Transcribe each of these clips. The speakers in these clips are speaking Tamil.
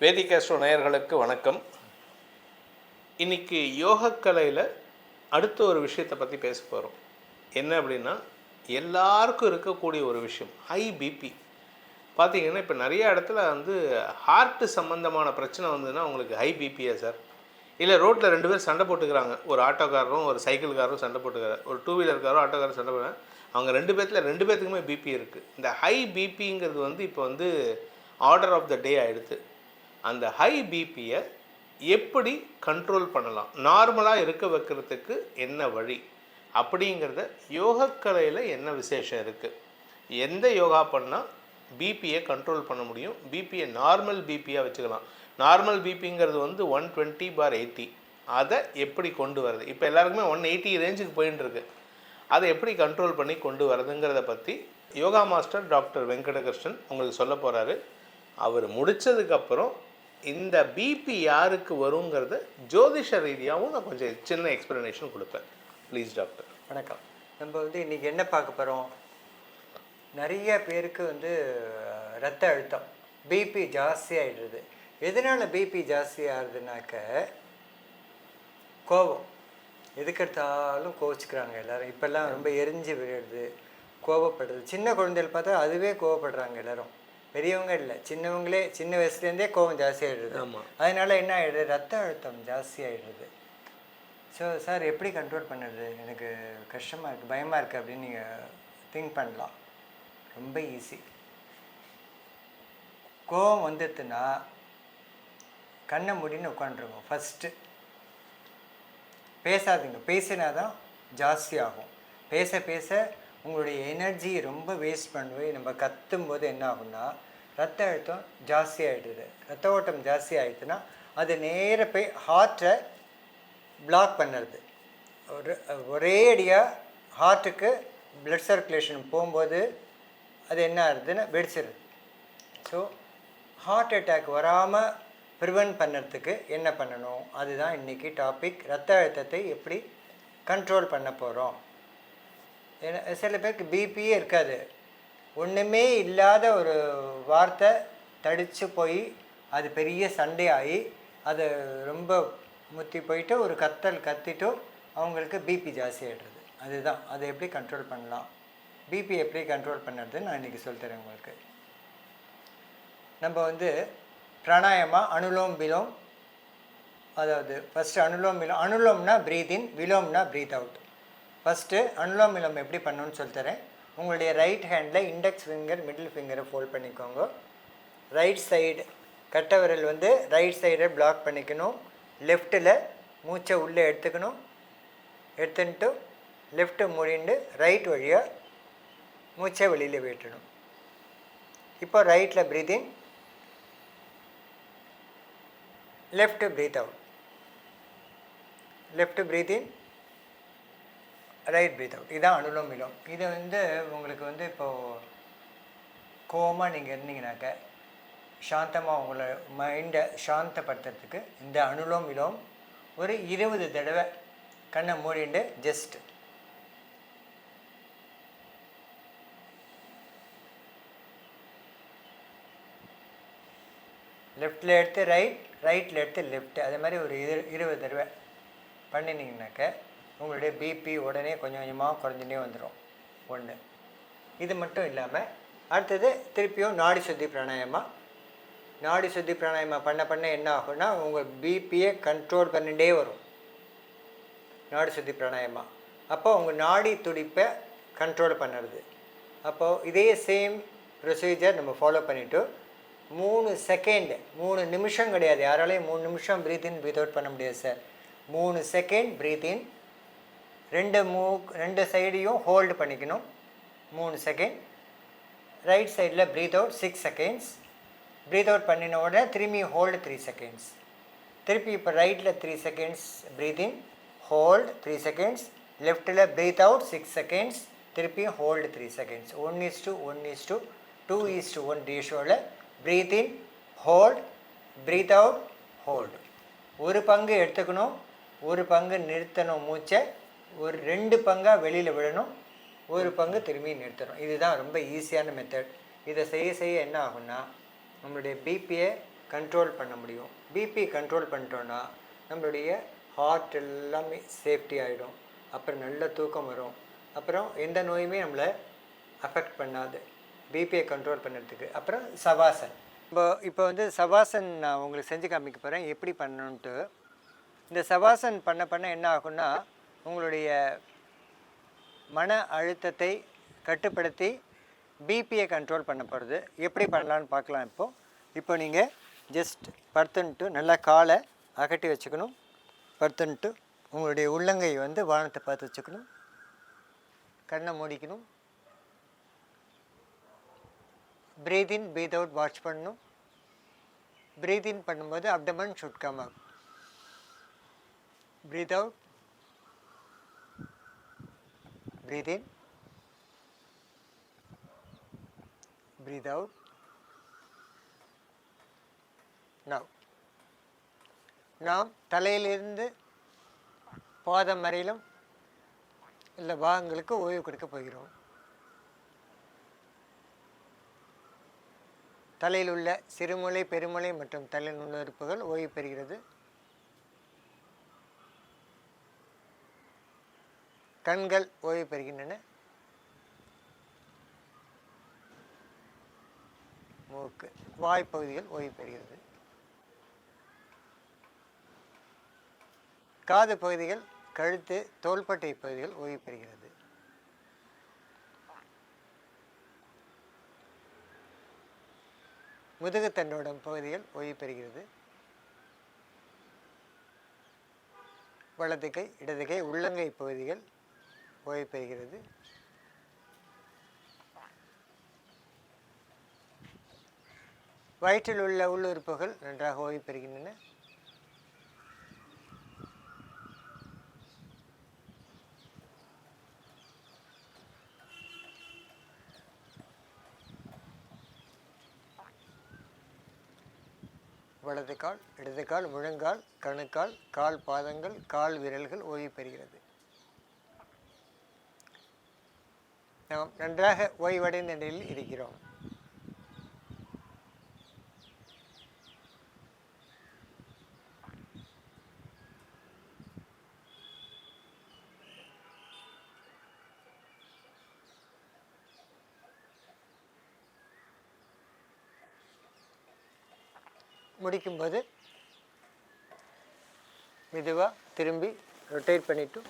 வேதிகாஸ்ட்ரோ நேயர்களுக்கு வணக்கம். இன்னைக்கு யோகக்கலையில் அடுத்த ஒரு விஷயத்தை பற்றி பேச போகிறோம் என்ன அப்படின்னா எல்லாருக்கும் இருக்கக்கூடிய ஒரு விஷயம் ஹை பிபி பார்த்தீங்கன்னா இப்போ நிறைய இடத்துல வந்து ஹார்ட்டு சம்மந்தமான பிரச்சனை வந்ததுன்னா உங்களுக்கு ஹை பிபியா சார் இல்லை ரோட்டில் ரெண்டு பேர் சண்டை போட்டுக்கிறாங்க. ஒரு ஆட்டோக்காரரும் ஒரு சைக்கிள்காரரும் சண்டை போட்டுக்கிறார் ஒரு டூ வீலர்காரரும் ஆட்டோக்காரரும் சண்டை போடுறாங்க அவங்க ரெண்டு பேர்த்தில் ரெண்டு பேர்த்துக்குமே பிபி இருக்குது இந்த ஹை பிபிங்கிறது வந்து இப்போ வந்து ஆர்டர் ஆஃப் த டே ஆகிடுது அந்த ஹை பிபியை எப்படி கண்ட்ரோல் பண்ணலாம்? நார்மலாக இருக்க வைக்கிறதுக்கு என்ன வழி? அப்படிங்கிறத யோகக்கலையில் என்ன விசேஷம் இருக்குது எந்த யோகா பண்ணால் பிபியை கண்ட்ரோல் பண்ண முடியும்? பிபியை நார்மல் பிபியாக வச்சுக்கலாம். நார்மல் பிபிங்கிறது வந்து ஒன் டுவெண்ட்டி பார் எயிட்டி அதை எப்படி கொண்டு வரது இப்போ எல்லாருக்குமே ஒன் எயிட்டி ரேஞ்சுக்கு போயின்னு இருக்கு அதை எப்படி கண்ட்ரோல் பண்ணி கொண்டு வரதுங்கிறத பற்றி யோகா மாஸ்டர் டாக்டர் வெங்கடகிருஷ்ணன் உங்களுக்கு சொல்ல போகிறாரு அவர் முடித்ததுக்கப்புறம் இந்த பிபி யாருக்கு வருங்கிறத ஜோதிஷ ரீதியாகவும் நான் கொஞ்சம் சின்ன எக்ஸ்ப்ளனேஷன் கொடுப்பேன். ப்ளீஸ் டாக்டர் வணக்கம். நம்ம வந்து இன்றைக்கி என்ன பார்க்க போகிறோம் நிறைய பேருக்கு வந்து ரத்த அழுத்தம் பிபி ஜாஸ்தியாகிடுது எதனால் பிபி ஜாஸ்தி ஆகுதுனாக்க கோபம். எதுக்கெடுத்தாலும் கோவிச்சுக்கிறாங்க எல்லாரும். இப்போல்லாம் ரொம்ப எரிஞ்சு விழுறது கோபப்படுறது. சின்ன குழந்தைகள் பார்த்தா அதுவே கோவப்படுறாங்க எல்லாரும். பெரியவங்க இல்லை. சின்னவங்களே சின்ன வயசுலேருந்தே கோபம் ஜாஸ்தி ஆகிடுது ஆமா. அதனால என்ன ஆகிடுது ரத்த அழுத்தம் ஜாஸ்தி ஆகிடுது ஸோ சார் எப்படி கண்ட்ரோல் பண்ணுறது? எனக்கு கஷ்டமாக இருக்குது பயமாக இருக்குது அப்படின்னு நீங்கள் திங்க் பண்ணலாம். ரொம்ப ஈஸி கோவம் வந்துடுதுன்னா கண்ணை மூடின்னு உட்காந்துருங்க. ஃபஸ்ட்டு பேசாதீங்க. பேசினா தான் ஜாஸ்தி ஆகும். பேச பேச உங்களுடைய எனர்ஜி ரொம்ப வேஸ்ட் பண்ணுவோம் நம்ம கத்தும் போது என்ன ஆகும்னா ரத்த அழுத்தம் ஜாஸ்தி ஆகிடுது ரத்த ஓட்டம் ஜாஸ்தி ஆகிடுதுன்னா அது நேர போய் ஹார்ட்டை பிளாக் பண்ணுறது ஒரு ஒரே அடியாக ஹார்ட்டுக்கு பிளட் சர்க்குலேஷன் போகும்போது அது என்ன ஆகுதுன்னா வெடிச்சிருது. ஸோ ஹார்ட் அட்டாக் வராமல் ப்ரிவென்ட் பண்ணுறதுக்கு என்ன பண்ணணும்? அதுதான் இன்றைக்கி டாபிக் ரத்த அழுத்தத்தை எப்படி கண்ட்ரோல் பண்ண போகிறோம் ஏன்னா சில பேருக்கு பிபியே இருக்காது. ஒன்றுமே இல்லாத ஒரு வார்த்தை தடித்து போய் அது பெரிய சண்டையாகி அது ரொம்ப முத்தி போயிட்டு ஒரு கத்தல் கத்திட்டு அவங்களுக்கு பிபி ஜாஸ்தி ஆகிடுறது அதுதான். அதை எப்படி கண்ட்ரோல் பண்ணலாம்? பிபி எப்படி கண்ட்ரோல் பண்ணுறதுன்னு நான் இன்றைக்கி சொல்லித்தரேன் உங்களுக்கு. நம்ம வந்து பிராணாயமா அனுலோம் விலோம். அதாவது ஃபஸ்ட்டு அனுலோம் விலோம். அனுலோம்னா breathe in விலோம்னா breathe out first anulom vilom எப்படி பண்ணணும்னு சொல்லித்தரேன் உங்களுடைய ரைட் ஹேண்டில் இண்டெக்ஸ் ஃபிங்கர் மிடில் ஃபிங்கரை ஃபோல்ட் பண்ணிக்கோங்க. ரைட் சைடு கட்டை விரல் வந்து ரைட் சைடை பிளாக் பண்ணிக்கணும். லெஃப்ட்டில் மூச்சை உள்ளே எடுத்துக்கணும். எடுத்துன்ட்டு லெஃப்ட்டு முடிந்து ரைட் வழியாக மூச்சை வெளியில் விட்டணும் இப்போ ரைட்டில் breathe in left breathe out. Left breathe in. Right breathe out இதுதான் அனுலோம் விலோம் இதை வந்து உங்களுக்கு வந்து இப்போது கோவமாக நீங்கள் இருந்தீங்கனாக்க சாந்தமாக உங்களை மைண்டை சாந்தப்படுத்துறதுக்கு இந்த அனுலோம் விலோம் ஒரு இருபது தடவை கண்ணை மூடிண்டு ஜஸ்ட் லெஃப்டில் எடுத்து ரைட் ரைட்டில் எடுத்து லெஃப்ட்டு அதே மாதிரி ஒரு இரு இருபது தடவை பண்ணினீங்கனாக்க உங்களுடைய பிபி உடனே கொஞ்சம் கொஞ்சமாக குறைஞ்சுட்டே வந்துடும் ஒன்று இது மட்டும் இல்லாமல் அடுத்தது திருப்பியும் நாடி சுத்தி பிராணாயமா. நாடி சுத்தி பிராணாயமா பண்ண பண்ண என்ன ஆகும்னா உங்கள் பிபியை கண்ட்ரோல் பண்ணிகிட்டே வரும். நாடி சுத்தி பிராணாயமா. அப்போ உங்கள் நாடி துடிப்பை கண்ட்ரோல் பண்ணுறது. அப்போது இதே சேம் ப்ரொசீஜர் நம்ம ஃபாலோ பண்ணிவிட்டு மூணு செகண்ட் மூணு நிமிஷம் கிடையாது. யாராலையும் மூணு நிமிஷம் ப்ரீத் இன் ப்ரீத் அவுட் பண்ண முடியாது சார் மூணு செகண்ட் ப்ரீத் இன் ரெண்டு மூ ரெண்டு சைடையும் ஹோல்டு பண்ணிக்கணும். மூணு செகண்ட் ரைட் சைடில் breathe out six seconds breathe out பண்ணின உடனே திரும்பி ஹோல்டு த்ரீ செகண்ட்ஸ் திருப்பி இப்போ ரைட்டில் three seconds breathe in hold three seconds லெஃப்ட்டில் ப்ரீத் அவுட் சிக்ஸ் செகண்ட்ஸ் திருப்பி hold three seconds one is to one is to two is to one ரேஷோவில் breathe in hold breathe out hold ஒரு பங்கு எடுத்துக்கணும் ஒரு பங்கு நிறுத்தணும் மூச்சை ஒரு ரெண்டு பங்காக வெளியில் விடணும் ஒரு பங்கு திரும்பி நிறுத்தணும். இதுதான் ரொம்ப ஈஸியான மெத்தட் இதை செய்ய செய்ய என்ன ஆகும்னா நம்மளுடைய பிபியை கண்ட்ரோல் பண்ண முடியும். பிபி கண்ட்ரோல் பண்ணிட்டோன்னா நம்மளுடைய ஹார்ட் எல்லாமே சேஃப்டி ஆகிடும் அப்புறம் நல்ல தூக்கம் வரும். அப்புறம் எந்த நோயுமே நம்மளை அஃபெக்ட் பண்ணாது. பிபியை கண்ட்ரோல் பண்ணுறதுக்கு. அப்புறம் சவாசன். இப்போ இப்போ வந்து சவாசன் நான் உங்களுக்கு செஞ்சு காமிக்க போகிறேன் எப்படி பண்ணணுன்ட்டு. இந்த சவாசன் பண்ண பண்ண என்ன ஆகும்னா உங்களுடைய மன அழுத்தத்தை கட்டுப்படுத்தி பிபியை கண்ட்ரோல் பண்ண போகிறது எப்படி பண்ணலான்னு பார்க்கலாம் இப்போது இப்போ நீங்கள் ஜஸ்ட் படுத்துன்ட்டு நல்லா காலை அகட்டி வச்சுக்கணும். படுத்துன்ட்டு உங்களுடைய உள்ளங்கை வந்து வானத்தை பார்த்து வச்சுக்கணும். கண்ணை மூடிக்கணும். Breathe in breathe out watch பண்ணணும் ப்ரீத் இன் பண்ணும்போது abdomen should come up breathe out breathe in breathe out. Now நாம் தலையிலிருந்து பாதம் வரையிலும் இல்லை பாகங்களுக்கு ஓய்வு கொடுக்க போகிறோம். தலையில் உள்ள சிறுமூளை பெருமூளை மற்றும் தலை நுண்ணுறுப்புகள் ஓய்வு பெறுகிறது. கண்கள் ஓய்வு பெறுகின்றன. மூக்கு வாய்ப்பகுதிகள் ஓய்வு பெறுகிறது. காது பகுதிகள் கழுத்து தோள்பட்டை பகுதிகள் ஓய்வு பெறுகிறது. முதுகுத்தண்டோடம் பகுதிகள் ஓய்வு பெறுகிறது. வலது கை இடது கை உள்ளங்கை பகுதிகள் ஓய்வு பெறுகிறது. வயிற்றில் உள்ள உள்ளுறுப்புகள் நன்றாக ஓய்வு பெறுகின்றன. வலது கால் இடது கால் முழங்கால் கணுக்கால் கால் பாதங்கள் கால் விரல்கள் ஓய்வு பெறுகிறது. நாம் நன்றாக ஓய்வடைந்த நிலையில் இருக்கிறோம். முடிக்கும்போது மெதுவாக திரும்பி ரொட்டேட் பண்ணிவிட்டு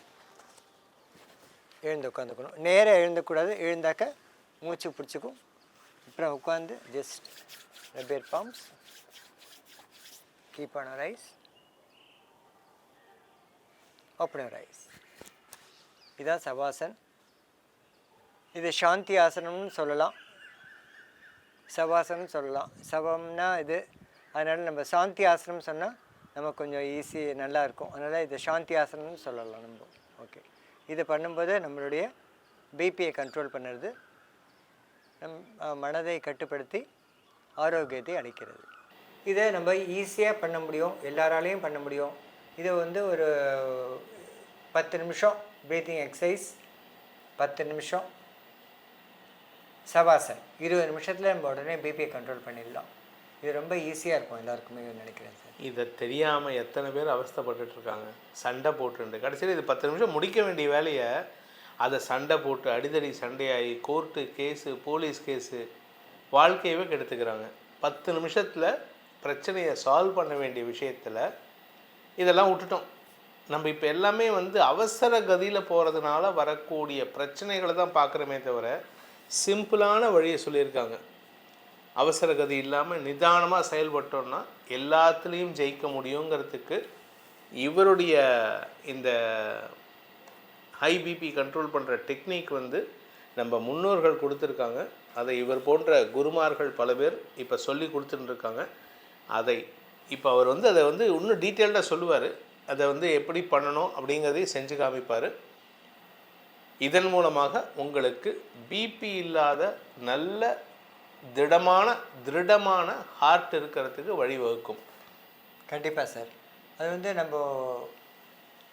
எழுந்து உட்காந்துக்கணும். நேராக எழுந்தக்கூடாது. எழுந்தாக்க மூச்சு பிடிச்சிக்கும். அப்புறம் உட்காந்து just rub your palms keep on rise open rise இதான் சவாசன். இது சாந்தி ஆசனம்னு சொல்லலாம். சவாசனம் சொல்லலாம். சவம்னா இது அதனால் நம்ம சாந்தி ஆசனம் சொன்னால் நமக்கு கொஞ்சம் ஈஸி நல்லா இருக்கும் அதனால் இதை சாந்தி ஆசனம்னு சொல்லலாம் நம்ம. ஓகே இதை பண்ணும்போது நம்மளுடைய பிபியை கண்ட்ரோல் பண்ணுறது நம் மனதை கட்டுப்படுத்தி ஆரோக்கியத்தை அளிக்கிறது. இதை நம்ம ஈஸியாக பண்ண முடியும். எல்லாராலையும் பண்ண முடியும். இதை வந்து ஒரு பத்து நிமிஷம் ப்ரீத்திங் எக்ஸசைஸ் பத்து நிமிஷம் சவாசன் இருபது நிமிஷத்தில் நம்ம உடனே பிபியை கண்ட்ரோல் பண்ணிடலாம். இது ரொம்ப ஈஸியாக இருக்கும் எல்லாருக்குமே நினைக்கிறேன் சார். இதை தெரியாமல் எத்தனை பேர் அவஸ்தைப்பட்டுட்டு இருக்காங்க சண்டை போட்டுண்டு கடைசியில் இது பத்து நிமிஷம் முடிக்க வேண்டிய வேலையை அதை சண்டை போட்டு அடிதடி சண்டையாகி கோர்ட்டு கேஸு போலீஸ் கேஸு வாழ்க்கையவே கெடுத்துக்கிறாங்க. பத்து நிமிஷத்தில் பிரச்சனையை சால்வ் பண்ண வேண்டிய விஷயத்தில் இதெல்லாம் விட்டுட்டோம். நம்ம இப்போ எல்லாமே வந்து அவசர கதியில் போகிறதுனால வரக்கூடிய பிரச்சனைகளை தான் பார்க்குறோமே தவிர சிம்பிளான வழியை சொல்லியிருக்காங்க. அவசர கதி இல்லாமல் நிதானமாக செயல்பட்டோம்னா எல்லாத்துலேயும் ஜெயிக்க முடியுங்கிறதுக்கு இவருடைய இந்த ஹை பிபி கண்ட்ரோல் பண்ணுற டெக்னிக் வந்து நம்ம முன்னோர்கள் கொடுத்துருக்காங்க. அதை இவர் போன்ற குருமார்கள் பல பேர் இப்போ சொல்லி கொடுத்துட்டுருக்காங்க. அதை இப்போ அவர் வந்து அதை வந்து இன்னும் டீட்டெயில்டாக சொல்லுவார். அதை வந்து எப்படி பண்ணணும் அப்படிங்கிறதையும் செஞ்சு காமிப்பார். இதன் மூலமாக உங்களுக்கு பிபி இல்லாத நல்ல திடமான திருடமான ஹார்ட் இருக்கிறதுக்கு வழிவகுக்கும். கண்டிப்பாக சார் அது வந்து நம்ம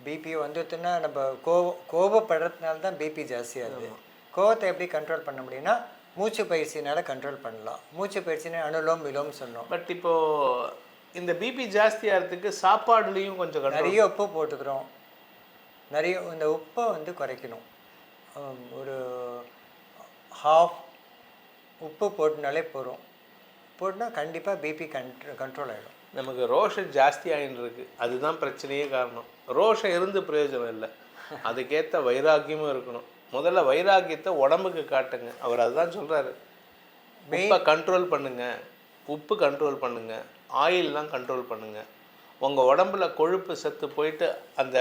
பிபி வந்துட்டுன்னா நம்ம கோவம் கோபப்படுறதுனால தான் பிபி ஜாஸ்தியாகுது. கோவத்தை எப்படி கண்ட்ரோல் பண்ண முடியும்னா மூச்சு பயிற்சினால கண்ட்ரோல் பண்ணலாம். மூச்சு பயிற்சினா அனுலோம் விலோம் சொன்னோம் பட் இப்போ இந்த பிபி ஜாஸ்தி ஆகிறதுக்கு சாப்பாடுலேயும் கொஞ்சம் நிறைய உப்பு போட்டுக்கிறோம். நிறைய இந்த உப்பை வந்து குறைக்கணும். ஒரு ஹாஃப் உப்பு போட்டுனாலே போதும். போட்டுனா கண்டிப்பாக பிபி கண்ட்ரோ கண்ட்ரோல் ஆகிடும் நமக்கு ரோஷம் ஜாஸ்தி இருக்கு அதுதான் பிரச்சனையே காரணம். ரோஷம் இருந்து பிரயோஜனம் இல்லை. அதுக்கேற்ற வைராக்கியமும் இருக்கணும். முதல்ல வைராக்கியத்தை உடம்புக்கு காட்டுங்க. அவர் அதுதான் சொல்றாரு. உப்பை கண்ட்ரோல் பண்ணுங்க. உப்பு கண்ட்ரோல் பண்ணுங்க. ஆயில்லாம் கண்ட்ரோல் பண்ணுங்க. உங்க உடம்புல கொழுப்பு செத்து போயிட்டு அந்த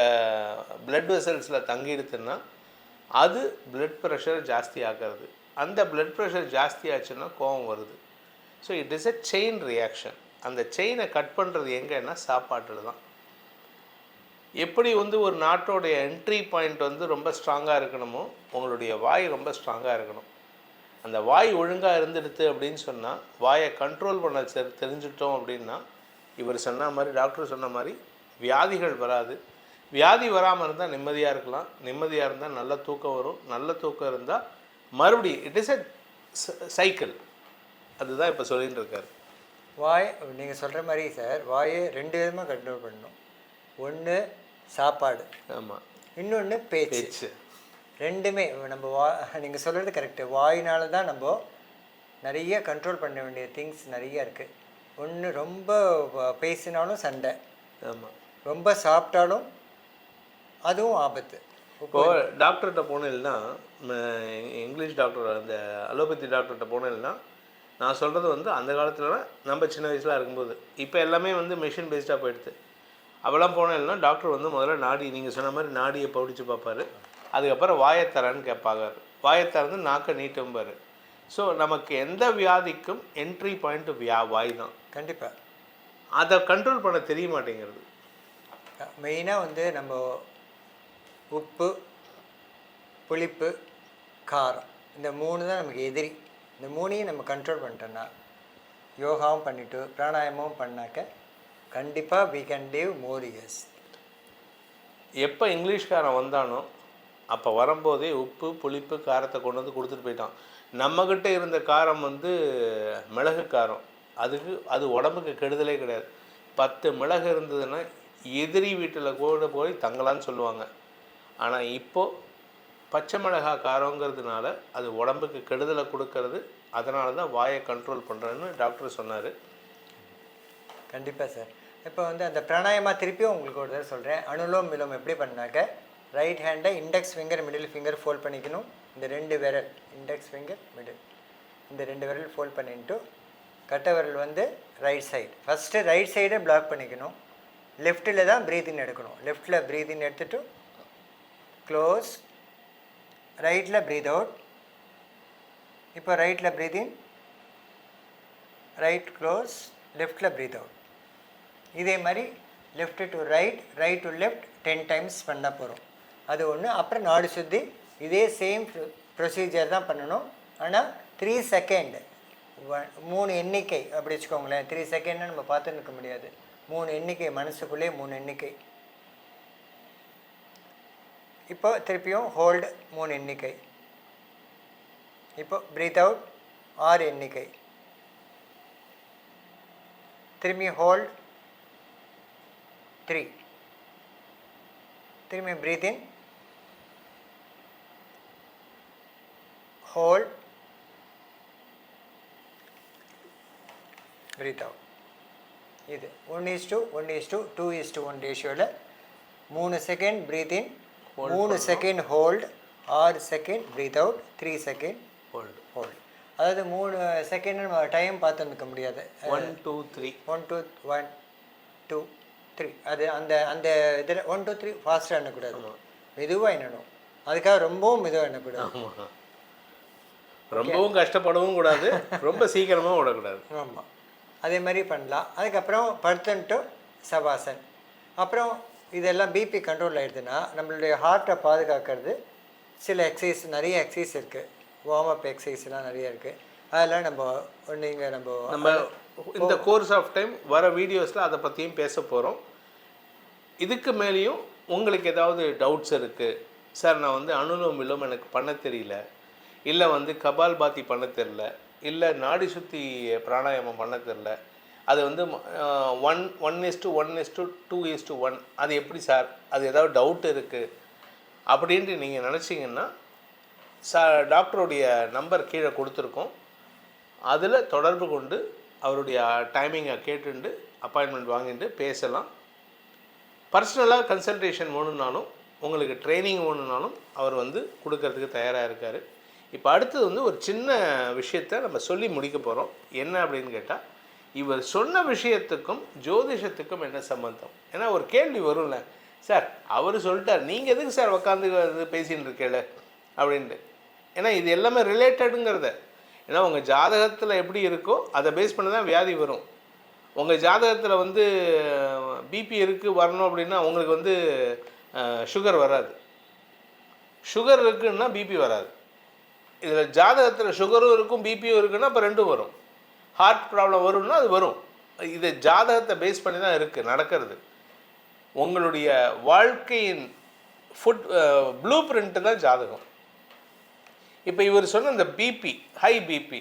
பிளட் வெசல்ஸில் தங்கிடுதுன்னா அது பிளட் ப்ரெஷர் ஜாஸ்தி ஆகிறது அந்த பிளட் ப்ரெஷர் ஜாஸ்தியாச்சுன்னா கோவம் வருது. So it is a chain reaction அந்த செயினை கட் பண்ணுறது எங்கன்னா சாப்பாட்டில் தான். எப்படி வந்து ஒரு நாட்டோடைய என்ட்ரி பாயிண்ட் வந்து ரொம்ப ஸ்ட்ராங்காக இருக்கணுமோ உங்களுடைய வாய் ரொம்ப ஸ்ட்ராங்காக இருக்கணும். அந்த வாய் ஒழுங்காக இருந்துடுது அப்படின்னு சொன்னால் வாயை கண்ட்ரோல் பண்ண தெரி தெரிஞ்சுட்டோம் அப்படின்னா இவர் சொன்ன மாதிரி டாக்டர் சொன்ன மாதிரி வியாதிகள் வராது. வியாதி வராமல் இருந்தால் நிம்மதியாக இருக்கலாம். நிம்மதியாக இருந்தால் நல்ல தூக்கம் வரும். நல்ல தூக்கம் இருந்தால் மறுபடியும் இட் இஸ் எ சைக்கிள் அதுதான் இப்போ சொல்லிட்டு இருக்காரு வாய் நீங்கள் சொல்கிற மாதிரி சார் வாயை ரெண்டு விதமாக கண்ட்ரோல் பண்ணணும். ஒன்று சாப்பாடு. ஆமாம் இன்னொன்று பேச்சு. ரெண்டுமே நம்ம வா நீங்கள் சொல்கிறது கரெக்டு வாயினால தான் நம்ம நிறைய கண்ட்ரோல் பண்ண வேண்டிய திங்ஸ் நிறைய இருக்குது ஒன்று ரொம்ப பேசினாலும் சண்டை. ஆமாம் ரொம்ப சாப்பிட்டாலும் அதுவும் ஆபத்து. இப்போ டாக்டர்கிட்ட போனேன்னா இங்கிலீஷ் டாக்டர் அந்த அலோபதி டாக்டர்கிட்ட போனேன்னா நான் சொல்கிறது வந்து அந்த காலத்துலலாம் நம்ம சின்ன வயசில் இருக்கும்போது. இப்போ எல்லாமே வந்து மிஷின் பேஸ்டாக போயிடுது. அவெல்லாம் போனேன்னா டாக்டர் வந்து முதல்ல நாடி நீங்கள் சொன்ன மாதிரி நாடியை படித்து பார்ப்பாரு. அதுக்கப்புறம் வாயத்தரன்னு கேட்பாங்க வாயை திறந்து நாக்கை நீட்டும்பாரு. ஸோ நமக்கு எந்த வியாதிக்கும் என்ட்ரி பாயிண்ட் வியா வாய் தான். கண்டிப்பாக அதை கண்ட்ரோல் பண்ண தெரிய மாட்டேங்கிறது. மெயினாக வந்து நம்ம உப்பு புளிப்பு காரம். இந்த மூணு தான் நமக்கு எதிரி. இந்த மூணையும் நம்ம கண்ட்ரோல் பண்ணிட்டோன்னா யோகாவும் பண்ணிட்டு பிராணாயமும் பண்ணாக்க கண்டிப்பாக we can live more years எப்போ இங்கிலீஷ்காரன் வந்தானோ அப்போ வரும்போதே உப்பு புளிப்பு காரத்தை கொண்டு வந்து கொடுத்துட்டு போயிட்டான். நம்மக்கிட்ட இருந்த காரம் வந்து மிளகு காரம். அதுக்கு அது உடம்புக்கு கெடுதலே கிடையாது. பத்து மிளகு இருந்ததுன்னா எதிரி வீட்டில் கூட போய் தங்கலான்னு சொல்லுவாங்க. ஆனால் இப்போது பச்சை மிளகா காரங்கிறதுனால அது உடம்புக்கு கெடுதலை கொடுக்கறது அதனால தான் வாயை கண்ட்ரோல் பண்ணுறேன்னு டாக்டர் சொன்னார். கண்டிப்பாக சார். இப்போ வந்து அந்த பிராணாயமா திருப்பியும் உங்களுக்கு ஒரு தடவை சொல்கிறேன் அனுலோம் விலோம் எப்படி பண்ணாக்க right ஹேண்டை index finger middle finger fold பண்ணிக்கணும். இந்த ரெண்டு விரல் இண்டெக்ஸ் ஃபிங்கர் மிடில் இந்த ரெண்டு விரல் ஃபோல்ட் பண்ணிட்டு கட்ட விரல் வந்து ரைட் சைடு ஃபஸ்ட்டு ரைட் சைடை பிளாக் பண்ணிக்கணும். லெஃப்ட்டில் தான் ப்ரீதிங் எடுக்கணும். லெஃப்ட்டில் ப்ரீதிங் எடுத்துட்டு க்ளோஸ் ரைட்டில் ப்ரீத் அவுட் இப்போ ரைட்டில் ப்ரீதிங் ரைட் க்ளோஸ் லெஃப்ட்டில் ப்ரீத் அவுட் இதே மாதிரி left to right right to left ten times பண்ண போகிறோம் அது ஒன்று அப்புறம் நாலு சுற்றி இதே சேம் ப்ரொசீஜர் தான் பண்ணணும். ஆனால் த்ரீ செகண்ட் மூணு எண்ணிக்கை அப்படி வச்சுக்கோங்களேன். த்ரீ செகண்ட்னு நம்ம பார்த்துன்னு இருக்க முடியாது. மூணு எண்ணிக்கை மனசுக்குள்ளே மூணு எண்ணிக்கை. இப்போ திருப்பியும் ஹோல்டு மூணு எண்ணிக்கை. இப்போ ப்ரீத் அவுட் ஆறு எண்ணிக்கை. திரும்பி ஹோல்ட் த்ரீ திரும்பி breathe in hold breathe out இது one is to one is to two two is to ரேஷியோவில் மூணு செகண்ட் ப்ரீத் இன் மூணு செகண்ட் ஹோல்ட் ஆறு second breathe out three second hold hold அதாவது மூணு செகண்ட் நம்ம டைம் பார்த்து நிற்க முடியாது. One two three one two one two three அது அந்த அந்த இதில் ஒன் டூ த்ரீ ஃபாஸ்ட்டாக எண்ணக்கூடாது. மெதுவாக எண்ணணும். அதுக்காக ரொம்பவும் மெதுவாக எண்ணக்கூடாது. ரொம்பவும் கஷ்டப்படவும் கூடாது. ரொம்ப சீக்கிரமாக விடக்கூடாது ஆமாம் அதே மாதிரி பண்ணலாம். அதுக்கப்புறம் படுத்துன்ட்டு சவாசன் அப்புறம் இதெல்லாம் பிபி கண்ட்ரோல் ஆயிடுதுன்னா நம்மளுடைய ஹார்ட்டை பாதுகாக்கிறது சில எக்ஸசைஸ் நிறைய எக்ஸசைஸ் இருக்குது வார்ம் அப் எக்ஸசைஸ்லாம் நிறைய இருக்குது அதெல்லாம் நம்ம நீங்கள் நம்ம நம்ம இந்த கோர்ஸ் ஆஃப் டைம் வர வீடியோஸில் அதை பற்றியும் பேச போகிறோம் இதுக்கு மேலேயும் உங்களுக்கு ஏதாவது டவுட்ஸ் இருக்குது சார் நான் வந்து அனுலோம் விலோம் எனக்கு பண்ண தெரியல. இல்லை வந்து கபால் பாத்தி பண்ண தெரில இல்லை நாடி சுத்தி பிராணாயாமம் பண்ண தெரில அது வந்து one one is to one is to two is to one அது எப்படி சார் அது ஏதாவது டவுட் இருக்குது அப்படின்ட்டு நீங்கள் நினச்சிங்கன்னா சா டாக்டருடைய நம்பர் கீழே கொடுத்துருக்கோம். அதில் தொடர்பு கொண்டு அவருடைய டைமிங்கை கேட்டுண்டு அப்பாயின்மெண்ட் வாங்கிட்டு பேசலாம். பர்சனலாக கன்சல்டேஷன் வேணும்னாலும் உங்களுக்கு ட்ரைனிங் வேணும்னாலும் அவர் வந்து கொடுக்கறதுக்கு தயாராக இருக்கார். இப்போ அடுத்தது வந்து ஒரு சின்ன விஷயத்த நம்ம சொல்லி முடிக்க போகிறோம் என்ன அப்படின்னு கேட்டால் இவர் சொன்ன விஷயத்துக்கும் ஜோதிஷத்துக்கும் என்ன சம்மந்தம் ஏன்னா ஒரு கேள்வி வரும்ல. சார் அவர் சொல்லிட்டார். நீங்கள் எதுக்கு சார் உட்காந்து பேசின்னு இருக்கேல அப்படின்ட்டு. ஏன்னா இது எல்லாமே ரிலேட்டடுங்கிறத ஏன்னா உங்கள் ஜாதகத்தில் எப்படி இருக்கோ அதை பேஸ் பண்ணி தான் வியாதி வரும். உங்கள் ஜாதகத்தில் வந்து பிபி இருக்குது வரணும் அப்படின்னா உங்களுக்கு வந்து சுகர் வராது. சுகர் இருக்குன்னா பிபி வராது. இதில் ஜாதகத்தில் சுகரும் இருக்கும் பிபியும் இருக்குன்னா அப்போ ரெண்டும் வரும். ஹார்ட் ப்ராப்ளம் வரும்னா அது வரும். இது ஜாதகத்தை பேஸ் பண்ணி தான் இருக்குது நடக்கிறது. உங்களுடைய வாழ்க்கையின் ஃபுட் ப்ளூ பிரிண்ட்டு தான் ஜாதகம். இப்போ இவர் சொன்ன இந்த பிபி ஹை பிபி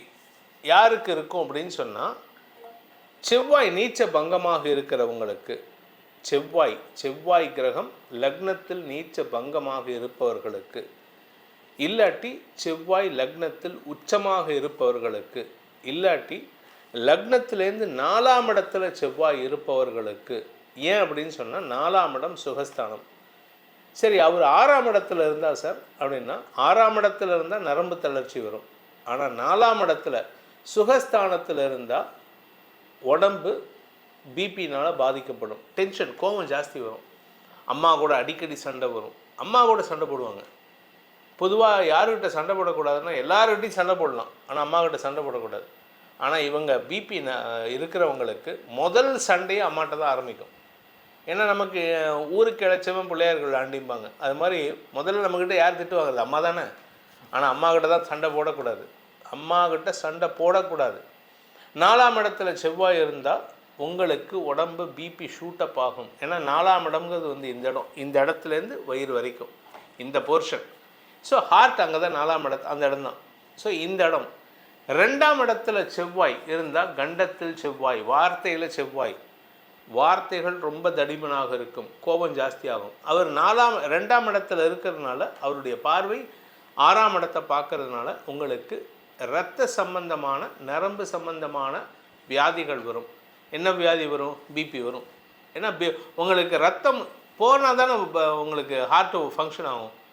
யாருக்கு இருக்கும் அப்படின்னு சொன்னால் செவ்வாய் நீச்ச பங்கமாக இருக்கிறவங்களுக்கு செவ்வாய் செவ்வாய் கிரகம் லக்னத்தில் நீச்ச பங்கமாக இருப்பவர்களுக்கு இல்லாட்டி செவ்வாய் லக்னத்தில் உச்சமாக இருப்பவர்களுக்கு இல்லாட்டி லக்னத்திலேருந்து நாலாம் இடத்துல செவ்வாய் இருப்பவர்களுக்கு ஏன் அப்படின்னு சொன்னால் நாலாம் இடம் சுகஸ்தானம். சரி அவர் ஆறாம் இடத்துல இருந்தால் சார் அப்படின்னா ஆறாம் இடத்துல இருந்தால் நரம்பு தளர்ச்சி வரும். ஆனால் நாலாம் இடத்துல சுகஸ்தானத்தில் இருந்தால் உடம்பு பிபினால் பாதிக்கப்படும். டென்ஷன் கோபம் ஜாஸ்தி வரும். அம்மா கூட அடிக்கடி சண்டை வரும். அம்மா கூட சண்டை போடுவாங்க. பொதுவாக யாருக்கிட்ட சண்டை போடக்கூடாதுன்னா எல்லாருக்கிட்டையும் சண்டை போடலாம். ஆனால் அம்மாக்கிட்ட சண்டை போடக்கூடாது. ஆனால் இவங்க பிபி இருக்கிறவங்களுக்கு முதல் சண்டையே அம்மாட்ட தான் ஆரம்பிக்கும். ஏன்னா நமக்கு ஊருக்கு கிடைச்சவன் பிள்ளையார்கள் ஆண்டிம்பாங்க. அது மாதிரி முதல்ல நம்மக்கிட்ட யார் திட்டு வாங்குறது அம்மா தானே. ஆனால் அம்மாக்கிட்ட தான் சண்டை போடக்கூடாது. அம்மாக்கிட்ட சண்டை போடக்கூடாது. நாலாம் இடத்துல செவ்வாய் இருந்தால் உங்களுக்கு உடம்பு பிபி ஷூட்டப் ஆகும். ஏன்னா நாலாம் இடம்ங்கிறது வந்து இந்த இடம். இந்த இடத்துலேருந்து வயிறு வரைக்கும். இந்த போர்ஷன் ஸோ ஹார்ட் அங்கே தான் நாலாம் இடத்து அந்த இடம் தான் ஸோ இந்த இடம் ரெண்டாம் இடத்துல செவ்வாய் இருந்தால் கண்டத்தில் செவ்வாய் வார்த்தையில் செவ்வாய். வார்த்தைகள் ரொம்ப தடிமனாக இருக்கும் கோபம் ஜாஸ்தியாகும். அவர் நாலாம் ரெண்டாம் இடத்துல இருக்கிறதுனால அவருடைய பார்வை ஆறாம் இடத்தை பார்க்கறதுனால உங்களுக்கு இரத்த சம்பந்தமான நரம்பு சம்பந்தமான வியாதிகள் வரும். என்ன வியாதி வரும்? பிபி வரும். ஏன்னா பி- உங்களுக்கு ரத்தம் போனால் தானே உங்களுக்கு ஹார்ட்டு ஃபங்க்ஷன் ஆகும்.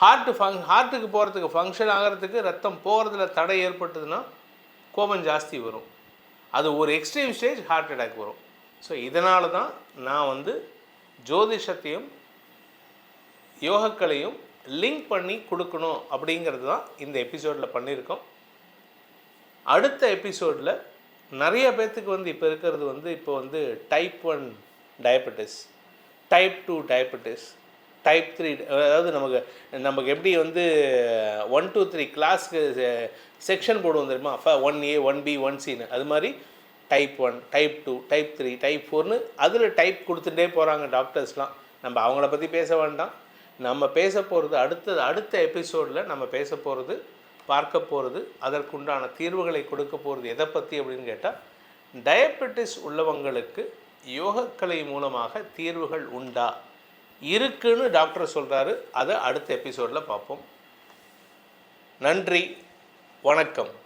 ஹார்ட்டு ஃபங் ஹார்ட்டுக்கு போகிறதுக்கு ஃபங்க்ஷன் ஆகிறதுக்கு ரத்தம் போகிறதுல தடை ஏற்பட்டதுன்னா கோபம் ஜாஸ்தி வரும். அது ஒரு எக்ஸ்ட்ரீம் ஸ்டேஜ் ஹார்ட் அட்டாக் வரும். ஸோ இதனால தான் நான் வந்து ஜோதிஷத்தையும் யோகக்களையும் லிங்க் பண்ணி கொடுக்கணும் அப்படிங்கிறது தான் இந்த எபிசோடில் பண்ணியிருக்கோம். அடுத்த எபிசோடில் நிறைய பேர்த்துக்கு வந்து இப்போ இருக்கிறது வந்து இப்போ வந்து type one diabetes type two diabetes type three அதாவது நமக்கு நமக்கு எப்படி வந்து ஒன் டூ த்ரீ கிளாஸ்க்கு செக்ஷன் போடுவோம் தெரியுமா? One A one B one சின்னு அது மாதிரி type one type two type three type ஃபோர்னு அதில் டைப் கொடுத்துட்டே போகிறாங்க டாக்டர்ஸ்லாம் நம்ம அவங்கள பற்றி பேச வேண்டாம். நம்ம பேச போகிறது அடுத்தது அடுத்த எபிசோடில் நம்ம பேச போகிறது பார்க்க போகிறது அதற்குண்டான தீர்வுகளை கொடுக்க போகிறது எதை பற்றி அப்படின்னு கேட்டால் டயபெட்டிஸ் உள்ளவங்களுக்கு யோகக்கலை மூலமாக தீர்வுகள் உண்டா? இருக்குன்னு டாக்டர் சொல்கிறாரு அதை அடுத்த எபிசோடில் பார்ப்போம். நன்றி. வணக்கம்.